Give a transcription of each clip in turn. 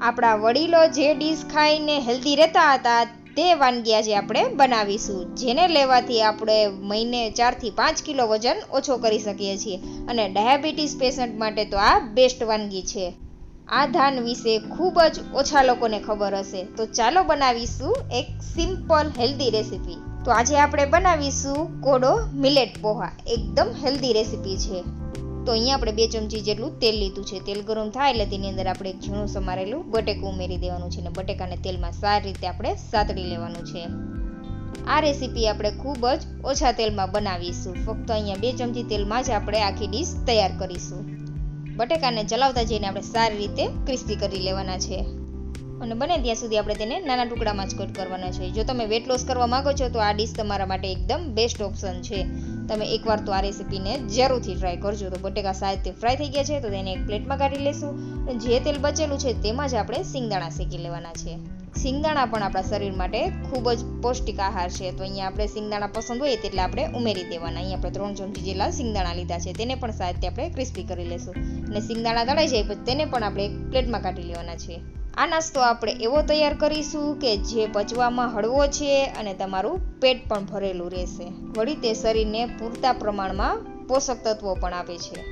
આપણા વડીલો જે ડીશ ખાઈને હેલ્ધી રહેતા હતા, તે વાનગી આજે આપણે બનાવીશું, જેને લેવાથી આપણે મહિને ચારથી પાંચ કિલો વજન ઓછો કરી શકીએ છીએ. અને ડાયાબિટીસ પેશન્ટ માટે તો આ બેસ્ટ વાનગી છે. આ ધાન વિશે ખૂબ જ ઓછા લોકોને ખબર હશે. તો ચાલો બનાવીશું એક સિમ્પલ હેલ્ધી રેસીપી તો આજે આપણે બનાવીશું કોડો મિલેટ પોહા. એકદમ હેલ્ધી રેસીપી છે. તો અહીંયા આપણે બે ચમચી જેટલું તેલ લીધું છે. તેલ ગરમ થાય એટલે તેની અંદર આપણે ઝીણું સમારેલું બટેકું ઉમેરી દેવાનું છે અને બટેકાને તેલમાં સારી રીતે આપણે સાતડી લેવાનું છે. આ રેસીપી આપણે ખૂબ જ ઓછા તેલમાં બનાવીશું. ફક્ત અહીંયા બે ચમચી તેલમાં જ આપણે આખી ડીશ તૈયાર કરીશું. બટેકાને ચલાવતા જઈને આપણે સારી રીતે ક્રિસ્પી કરી લેવાના છે. અને બને ત્યાં સુધી આપણે તેને નાના ટુકડામાં જ કટ કરવાના છે. જો તમે વેટ લોસ કરવા માંગો છો તો આ ડીશ તમારા માટે એકદમ બેસ્ટ ઓપ્શન છે. તમે એકવાર તો આ રેસીપીને જરૂરથી ટ્રાય કરજો. તો બટેકા સાહિત્ય ફ્રાય થઈ ગયા છે, તો તેને એક પ્લેટમાં કાઢી લેશું. અને જે તેલ બચેલું છે તેમાં જ આપણે સિંગદાણા શેકી લેવાના છે. સિંગદાણા પણ આપણા શરીર માટે ખૂબ જ પૌષ્ટિક આહાર છે. તો અહીંયા આપણે સિંગદાણા પસંદ હોય તેટલા આપણે ઉમેરી દેવાના. અહીંયા આપણે ત્રણ ચમચી જેટલા સિંગદાણા લીધા છે. તેને પણ સાહિત્ય આપણે ક્રિસ્પી કરી લેશું. અને સિંગદાણા દળાઈ જાય પછી તેને પણ આપણે એક પ્લેટમાં કાઢી લેવાના છે. આ નાસ્તો આપણે એવો તૈયાર કરીશું કે જે પચવામાં હળવો છે અને તમારું પેટ પણ ભરેલું રહેશે. વળી તે શરીરને પૂરતા પ્રમાણમાં પોષક તત્વો પણ આપે છે.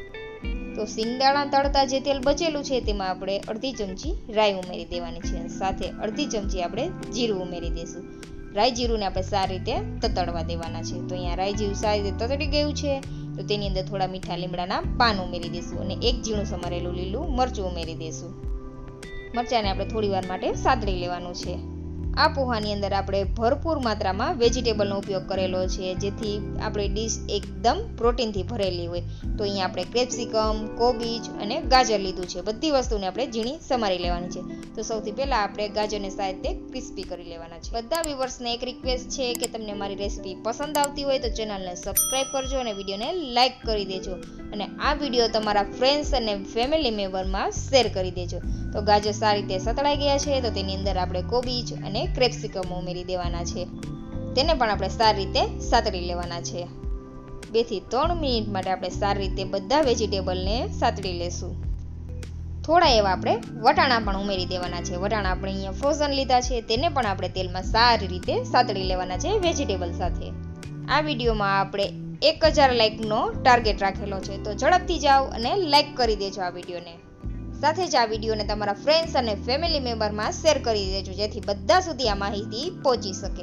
તો સિંગદાણા તળતા જે તેલ બચેલું છે તેમાં આપણે અડધી ચમચી રાઈ ઉમેરી દેવાની છે સાથે અડધી ચમચી આપણે જીરું ઉમેરી દઈશું રાઈ જીરુંને આપણે સારી રીતે તતડવા દેવાના છે. તો અહીંયા રાઈ જીરું સારી રીતે તતડી ગયું છે. તો તેની અંદર થોડા મીઠા લીમડાના પાન ઉમેરી દઈશું અને એક ઝીણું સમારેલું લીલું મરચું ઉમેરી દઈશું મરચાંને આપણે થોડી વાર માટે સાતળી લેવાનું છે. આ પોહાની અંદર આપણે ભરપૂર માત્રામાં વેજીટેબલનો ઉપયોગ કરેલો છે, જેથી આપણી ડીશ એકદમ પ્રોટીનથી ભરેલી હોય. તો અહીંયા આપણે કેપ્સિકમ કોબીજ અને ગાજર લીધું છે. બધી વસ્તુને આપણે ઝીણી સમારી લેવાની છે. તો સૌથી પહેલાં આપણે ગાજરને સાહેબ તે ક્રિસ્પી કરી લેવાના છે. બધા વ્યુવર્સને એક રિક્વેસ્ટ છે કે તમને મારી રેસીપી પસંદ આવતી હોય તો ચેનલને સબસ્ક્રાઈબ કરજો અને વિડીયોને લાઇક કરી દેજો. અને આ વીડિયો તમારા ફ્રેન્ડ્સ અને ફેમિલી મેમ્બરમાં શેર કરી દેજો. તો ગાજર સારી રીતે સતળાઈ ગયા છે, તો તેની અંદર આપણે કોબીજ અને ક્રેપ્સિકમ ઉમેરી દેવાના છે. તેને પણ આપણે સારી રીતે સાતળી લેવાના છે. બેથી ત્રણ મિનિટ માટે આપણે સારી રીતે બધા વેજીટેબલને સાતળી લેશું. થોડા એવા આપણે વટાણા પણ ઉમેરી દેવાના છે. વટાણા આપણે અહીંયા ફ્રોઝન લીધા છે. તેને પણ આપણે તેલમાં સારી રીતે સાતળી લેવાના છે વેજીટેબલ સાથે. આ વિડીયોમાં આપણે એક હજાર લાઇકનો ટાર્ગેટ રાખેલો છે. તો ઝડપથી જાઓ અને લાઇક કરી દેજો આ વિડીયોને. સાથે જ આ વિડીયોને તમારા ફ્રેન્ડ્સ અને ફેમિલી મેમ્બરમાં શેર કરી દેજો, જેથી બધા સુધી આ માહિતી પહોંચી શકે.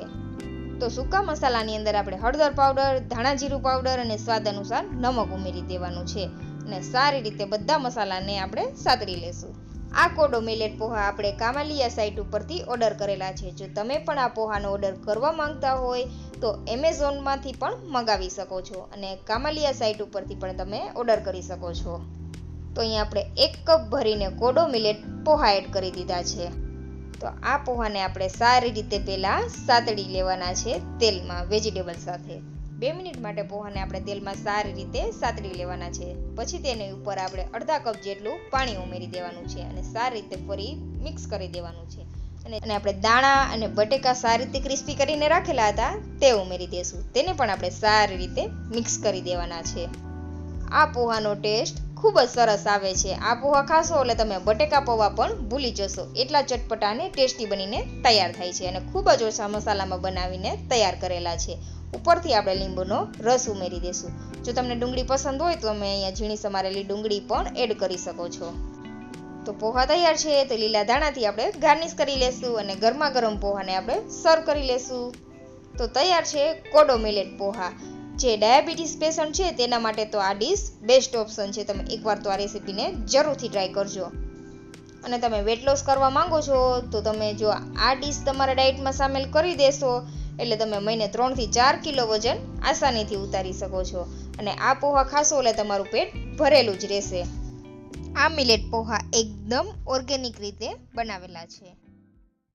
તો સૂકા મસાલાની અંદર આપણે હળદર પાવડર ધાણા જીરું પાવડર અને સ્વાદ અનુસાર નમક ઉમેરી દેવાનું છે. અને સારી રીતે બધા મસાલાને આપણે સાતરી લેશું. આ કોડો મિલેટ પોહા આપણે કામાલિયા સાઇટ ઉપરથી ઓર્ડર કરેલા છે. જો તમે પણ આ પોહાનો ઓર્ડર કરવા માંગતા હોય, તો એમેઝોનમાંથી પણ મંગાવી શકો છો. અને કામાલિયા સાઇટ ઉપરથી પણ તમે ઓર્ડર કરી શકો છો. તો અહીંયા આપણે એક કપ ભરીને કોડો મિલેટ પોહા એડ કરી દીધા છે. તો આ પોહાને આપણે સારી રીતે પહેલાં સાતડી લેવાના છે તેલમાં વેજીટેબલ સાથે. બે મિનિટ માટે પોહાને આપણે તેલમાં સારી રીતે સાતડી લેવાના છે. પછી તેની ઉપર આપણે અડધા કપ જેટલું પાણી ઉમેરી દેવાનું છે અને સારી રીતે ફરી મિક્સ કરી દેવાનું છે. અને આપણે દાણા અને બટેકા સારી રીતે ક્રિસ્પી કરીને રાખેલા હતા તે ઉમેરી દઈશું તેને પણ આપણે સારી રીતે મિક્સ કરી દેવાના છે. આ પોહાનો ટેસ્ટ ખૂબ જ સરસ આવે છે. આ પોહા ખાશો એટલે તમે બટેકા પૌવા પણ ભૂલી જશો. એટલા ચટપટા અને ટેસ્ટી બનીને તૈયાર થાય છે અને ખૂબ જ ઓછા મસાલામાં બનાવીને તૈયાર કરેલા છે. ઉપરથી આપણે લીંબુનો રસ ઉમેરી દઈશું જો તમને ડુંગળી પસંદ હોય તો તમે અહીંયા ઝીણી સમારેલી ડુંગળી પણ એડ કરી શકો છો. તો પોહા તૈયાર છે તો લીલા દાણાથી આપણે ગાર્નિશ કરી લેશું અને ગરમા ગરમ પોહાને આપણે સર્વ કરી લેશું. તો તૈયાર છે કોડો મિલેટ પોહા જે ડાયાબિટીસ પેશન્ટ છે, તેના માટે તો આ ડીશ બેસ્ટ ઓપ્શન છે. તમે એકવાર તો આ રેસીપીને જરૂરથી ટ્રાય કરજો. અને તમે વેટ લોસ કરવા માંગો છો, તો તમે જો આ ડીશ તમારા ડાયટમાં સામેલ કરી દેશો, એટલે તમે મહિને ત્રણથી ચાર કિલો વજન આસાનીથી ઉતારી શકો છો. અને આ પોહા ખાશો એટલે તમારું પેટ ભરેલું જ રહેશે. આ મિલેટ પોહા એકદમ ઓર્ગેનિક રીતે બનાવેલા છે.